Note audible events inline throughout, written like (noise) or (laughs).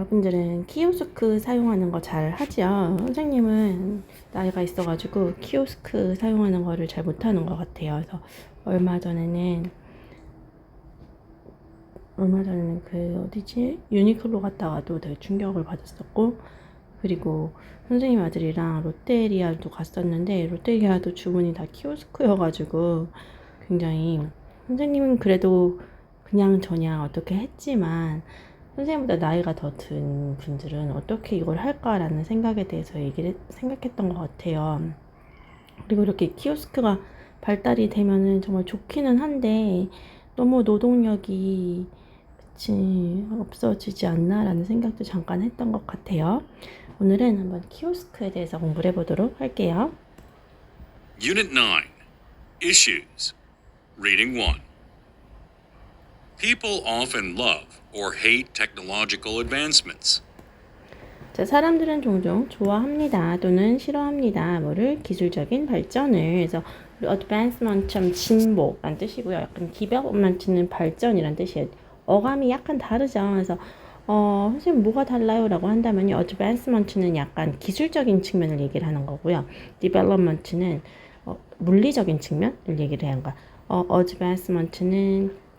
여러분들은 키오스크 사용하는 거 잘 하죠? 선생님은 나이가 있어가지고 키오스크 사용하는 거를 잘 못하는 것 같아요. 그래서 얼마 전에는 얼마 전에는 그 어디지 유니클로 갔다가도 되게 충격을 받았었고 그리고 선생님 아들이랑 롯데리아도 갔었는데 롯데리아도 주문이 다 키오스크여가지고 굉장히 선생님은 그래도 그냥 저냥 어떻게 했지만 선생님보다 나이가 더 든 분들은 어떻게 이걸 할까라는 생각에 대해서 얘기를 생각했던 것 같아요. 그리고 이렇게 키오스크가 발달이 되면은 정말 좋기는 한데 너무 노동력이 그치 없어지지 않나라는 생각도 잠깐 했던 것 같아요. 오늘은 한번 키오스크에 대해서 공부를 해보도록 할게요. Unit 9 Issues Reading 1 People often love or hate technological advancements. 자, 사람들은 종종 좋아합니다 또는 싫어합니다. 뭐를 기술적인 발전을 그래서 advancement처럼 진보란 뜻이고요. 약간 development는 발전이란 뜻이에요. 어감이 약간 다르죠. 그래서 어, 선생님 뭐가 달라요라고 한다면요. advancement는 약간 기술적인 측면을 얘기를 하는 거고요. development는 어, 물리적인 측면을 얘기를 하는 거야. 어, advancement는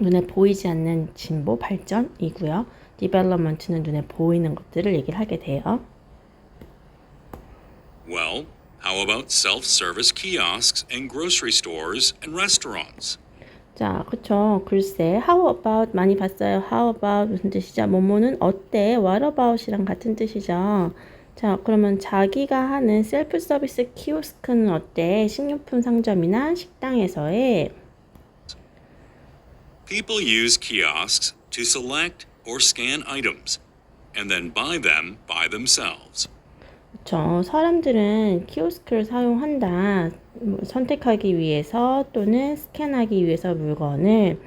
눈에 보이지 않는 진보 발전이고요. development는 눈에 보이는 것들을 얘기를 하게 돼요. Well, how about self service kiosks in grocery stores and restaurants? 자, 그쵸. 글쎄, how about 많이 봤어요. how about 무슨 뜻이죠? 뭐뭐는 어때? what about이랑 같은 뜻이죠. 자, 그러면 자기가 하는 셀프 서비스 키오스크는 어때? 식료품 상점이나 식당에서의 People use kiosks to select or scan items and then buy them by themselves. 그쵸. 사람들은 키오스크를 사용한다. 뭐 선택하기 위해서 또는 스캔하기 위해서 물건을.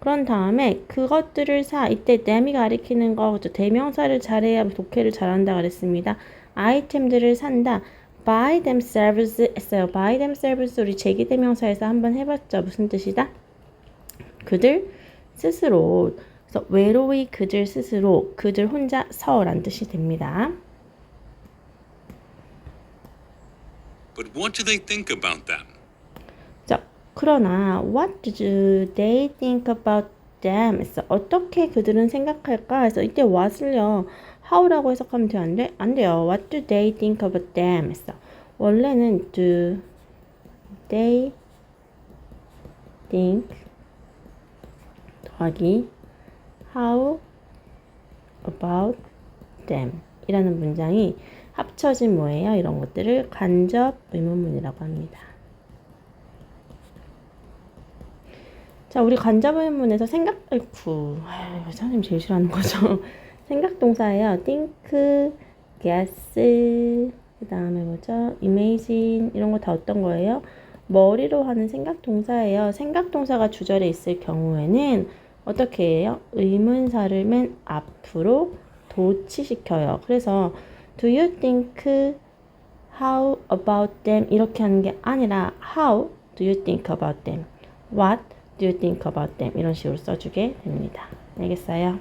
그런 다음에 그것들을 사. 이때 them이 가리키는 거, 그쵸. 대명사를 잘해야 독해를 잘한다 그랬습니다. 아이템들을 산다. buy themselves 했어요. buy themselves 우리 제기 대명사에서 한번 해봤죠. 무슨 뜻이다? 그들 스스로. 그래서 외로이 그들 스스로, 그들 혼자 서란 뜻이 됩니다. But what do they think about them? 자, 그러나 what do they think about them? 그래서 어떻게 그들은 생각할까? 그래서 이때 what을요. how라고 해석하면 돼요? 안 돼? 안 돼요. what do they think about them? 그래서 원래는 do they think 더하기 how about them 이라는 문장이 합쳐진 뭐예요? 이런 것들을 간접 의문문이라고 합니다. 자, 우리 간접 의문문에서 생각, 아이쿠, 아유, 선생님 제일 싫어하는 거죠. (laughs) 생각 동사예요. think, guess, 그 다음에 뭐죠? imagine 이런 거 다 어떤 거예요? 머리로 하는 생각 동사예요. 생각 동사가 주절에 있을 경우에는 어떻게 해요? 의문사를 맨 앞으로 도치시켜요. 그래서 Do you think how about them 이렇게 하는 게 아니라 how do you think about them? What do you think about them? 이런 식으로 써주게 됩니다. 알겠어요?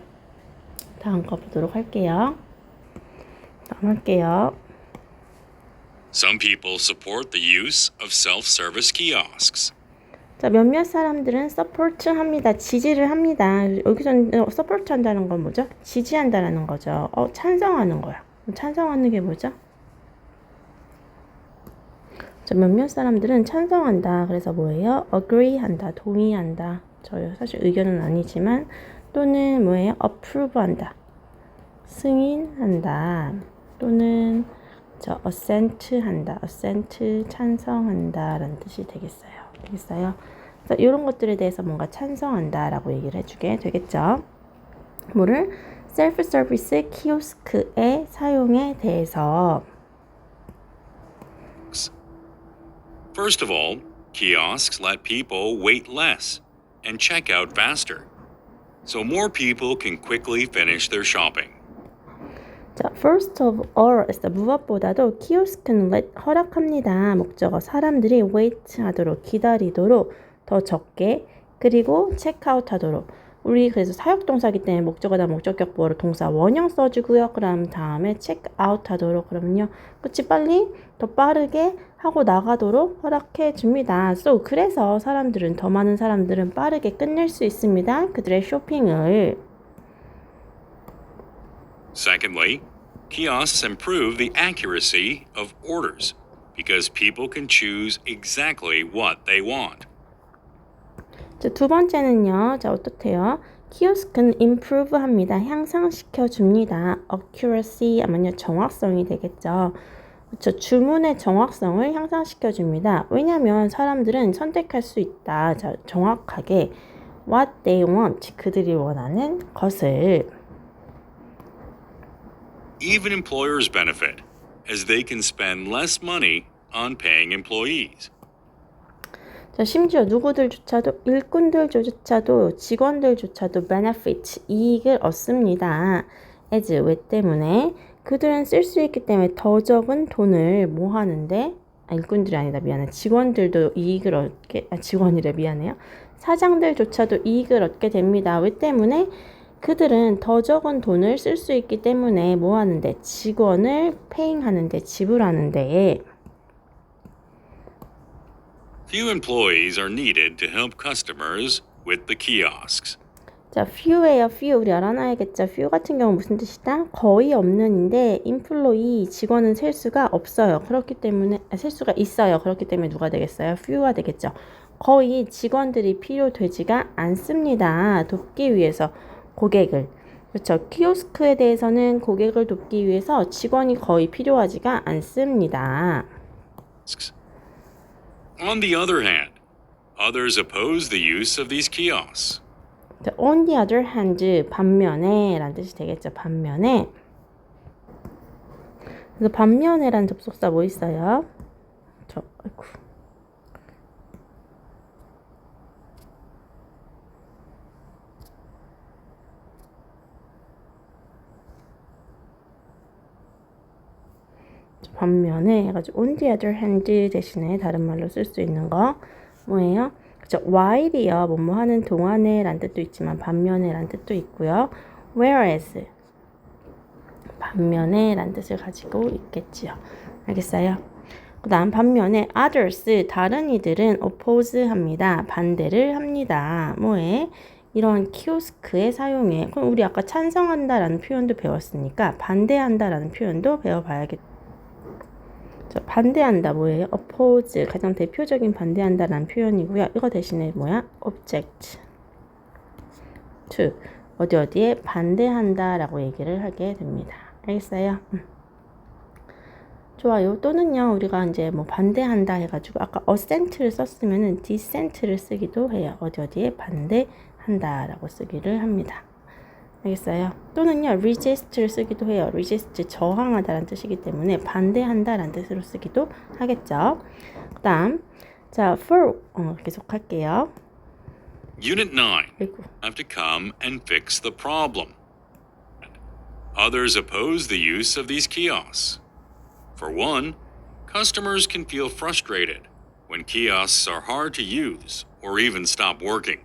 다음 거 보도록 할게요. 다음 할게요. Some people support the use of self service kiosks. 자, 몇몇 사람들은 서포트 합니다. 지지를 합니다. 여기서 서포트 한다는 건 뭐죠? 지지한다라는 거죠. 어, 찬성하는 거야. 찬성하는 게 뭐죠? 자, 몇몇 사람들은 찬성한다. 그래서 뭐예요? agree 한다. 동의한다. 저요. 사실 의견은 아니지만 또는 뭐예요? approve 한다. 승인한다. 또는 저 assent 한다. assent 찬성한다라는 뜻이 되겠어요. 되겠어요? 그래서 이런 것들에 대해서 뭔가 찬성한다라고 얘기를 해주게 되겠죠. 뭐를 셀프 서비스 키오스크의 사용에 대해서 First of all, kiosks let people wait less and check out faster, so more people can quickly finish their shopping. 자, first of all, 무엇보다도 키오스크는 let 허락합니다. 목적어 사람들이 wait 하도록 기다리도록 더 적게 그리고 체크아웃 하도록 우리 그래서 사역동사기 때문에 목적어다 목적격 보어로 동사 원형 써주고요. 그럼 다음에 체크아웃 하도록 그러면요. 그치 빨리 더 빠르게 하고 나가도록 허락해 줍니다. So 그래서 사람들은 더 많은 사람들은 빠르게 끝낼 수 있습니다. 그들의 쇼핑을 Secondly, kiosks improve the accuracy of orders because people can choose exactly what they want. 자, 두 번째는요. 자, 어떻대요? 키오스크는 improve 합니다. 향상시켜 줍니다. accuracy 하면요. 정확성이 되겠죠. 그렇죠. 주문의 정확성을 향상시켜 줍니다. 왜냐하면 사람들은 선택할 수 있다. 자, 정확하게 what they want 그들이 원하는 것을 Even employers benefit as they can spend less money on paying employees. 자, 심지어 누구들조차도 일꾼들조차도 직원들조차도 benefit 이익을 얻습니다. as 왜 때문에 그들은 쓸 수 있기 때문에 더 적은 돈을 뭐 하는데 아, 일꾼들이 아니다 미안해 직원들도 이익을 얻게 아, 직원이래 미안해요 사장들조차도 이익을 얻게 됩니다. 왜 때문에 그들은 더 적은 돈을 쓸 수 있기 때문에 뭐 하는데 직원을 페잉하는데 지불하는데 Few employees are needed to help customers with the kiosks. 자, few예요. few 우리 알아놔야겠죠. few 같은 경우 무슨 뜻이다? 거의 없는인데 employee 직원은 셀 수가 없어요. 그렇기 때문에 아, 셀 수가 있어요. 그렇기 때문에 누가 되겠어요? few가 되겠죠. 거의 직원들이 필요되지가 않습니다. 돕기 위해서 고객을 그렇죠. 키오스크에 대해서는 고객을 돕기 위해서 직원이 거의 필요하지가 않습니다. On the other hand, others oppose the use of these kiosks. 자, on the other hand 반면에 라는 뜻이 되겠죠. 반면에 그래서 반면에라는 접속사 뭐 있어요? 저 아이고. 반면에 해가지고 on the other hand 대신에 다른 말로 쓸 수 있는 거 뭐예요? 그죠? while이요. 뭐뭐 하는 동안에 란 뜻도 있지만 반면에 란 뜻도 있고요. whereas 반면에 란 뜻을 가지고 있겠지요. 알겠어요? 그 다음 반면에 others 다른 이들은 oppose 합니다. 반대를 합니다. 뭐에? 이런 키오스크의 사용에 그럼 우리 아까 찬성한다라는 표현도 배웠으니까 반대한다라는 표현도 배워봐야겠다. 자, 반대한다 뭐예요? oppose 가장 대표적인 반대한다라는 표현이고요. 이거 대신에 뭐야? object to 어디 어디에 반대한다라고 얘기를 하게 됩니다. 알겠어요? 음. 좋아요. 또는요, 우리가 이제 뭐 반대한다 해가지고 아까 assent를 썼으면은 dissent를 쓰기도 해요. 어디 어디에 반대한다라고 쓰기를 합니다. 알겠어요? 또는요, resist를 쓰기도 해요. resist 저항하다라는 뜻이기 때문에 반대한다라는 뜻으로 쓰기도 하겠죠. 그다음 자, for 어, 계속 할게요. Unit 9 아이고. have to come and fix the problem. Others oppose the use of these kiosks. For one, customers can feel frustrated when kiosks are hard to use or even stop working.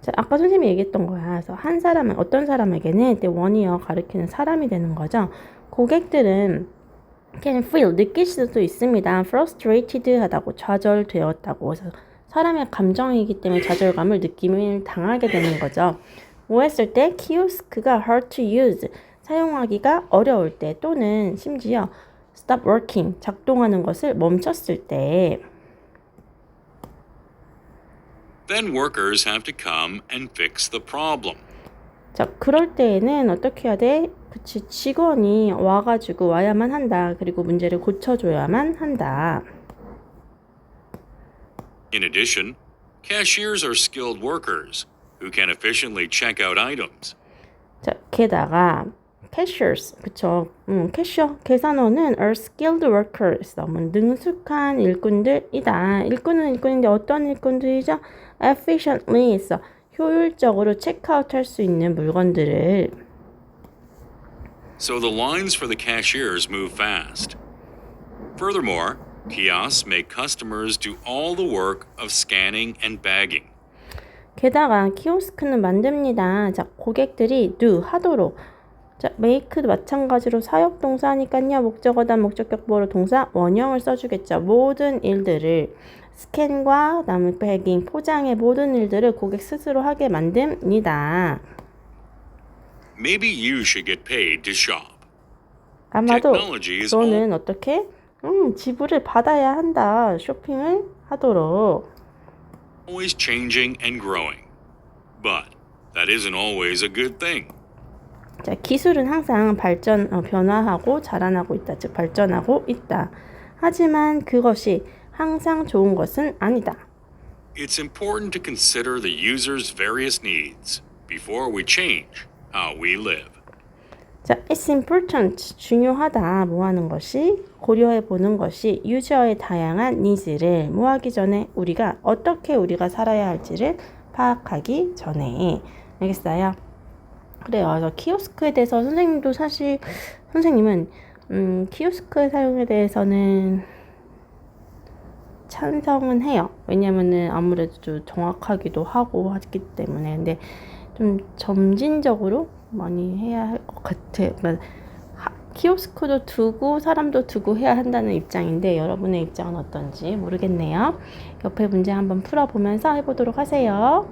자, 아까 선생님이 얘기했던 거야. 그래서 한 사람은 어떤 사람에게는 때 원이어 가리키는 사람이 되는 거죠. 고객들은 can feel 느낄 수도 있습니다. frustrated 하다고 좌절되었다고. 그래서 사람의 감정이기 때문에 좌절감을 느낌을 당하게 되는 거죠. 뭐 했을 때 키오스크가 hard to use 사용하기가 어려울 때 또는 심지어 stop working 작동하는 것을 멈췄을 때 Then workers have to come and fix the problem. 자, 그럴 때에는 어떻게 해야 돼? 그치, 직원이 와가지고 와야만 한다. 그리고 문제를 고쳐줘야만 한다. In addition, cashiers are skilled workers who can efficiently check out items. 자, 게다가 cashiers, 그쵸? 음, 캐셔, 계산원은 are skilled workers, 너무 능숙한 일꾼들이다. 일꾼은 일꾼인데 어떤 일꾼들이죠? efficiently 있어. 효율적으로 체크아웃 할 수 있는 물건들을 So the lines for the cashiers move fast. Furthermore, kiosks make customers do all the work of scanning and bagging. 게다가 키오스크는 만듭니다. 자, 고객들이 do 하도록. 자, make도 마찬가지로 사역 동사니까요. 목적어다 목적격보로 동사 원형을 써주겠죠. 모든 일들을 스캔과 그다음에 패킹, 포장의 모든 일들을 고객 스스로 하게 만듭니다. Maybe you should get paid to shop. 아마도 너는 어떻게 음, 지불을 받아야 한다. 쇼핑을 하도록. always changing and growing. But that isn't always a good thing. 자, 기술은 항상 발전, 어, 변화하고 자라나고 있다. 즉, 발전하고 있다. 하지만 그것이 항상 좋은 것은 아니다. It's important to consider the user's various needs before we change how we live. 자, it's important. 중요하다. 뭐 하는 것이? 고려해 보는 것이 유저의 다양한 니즈를 뭐 하기 전에 우리가 어떻게 우리가 살아야 할지를 파악하기 전에. 알겠어요? 그래요. 그래서 키오스크에 대해서 선생님도 사실 선생님은 음, 키오스크 사용에 대해서는 찬성은 해요. 왜냐면은 아무래도 좀 정확하기도 하고 하기 때문에. 근데 좀 점진적으로 많이 해야 할 것 같아. 그러니까 하- 키오스크도 두고 사람도 두고 해야 한다는 입장인데 여러분의 입장은 어떤지 모르겠네요. 옆에 문제 한번 풀어보면서 해보도록 하세요.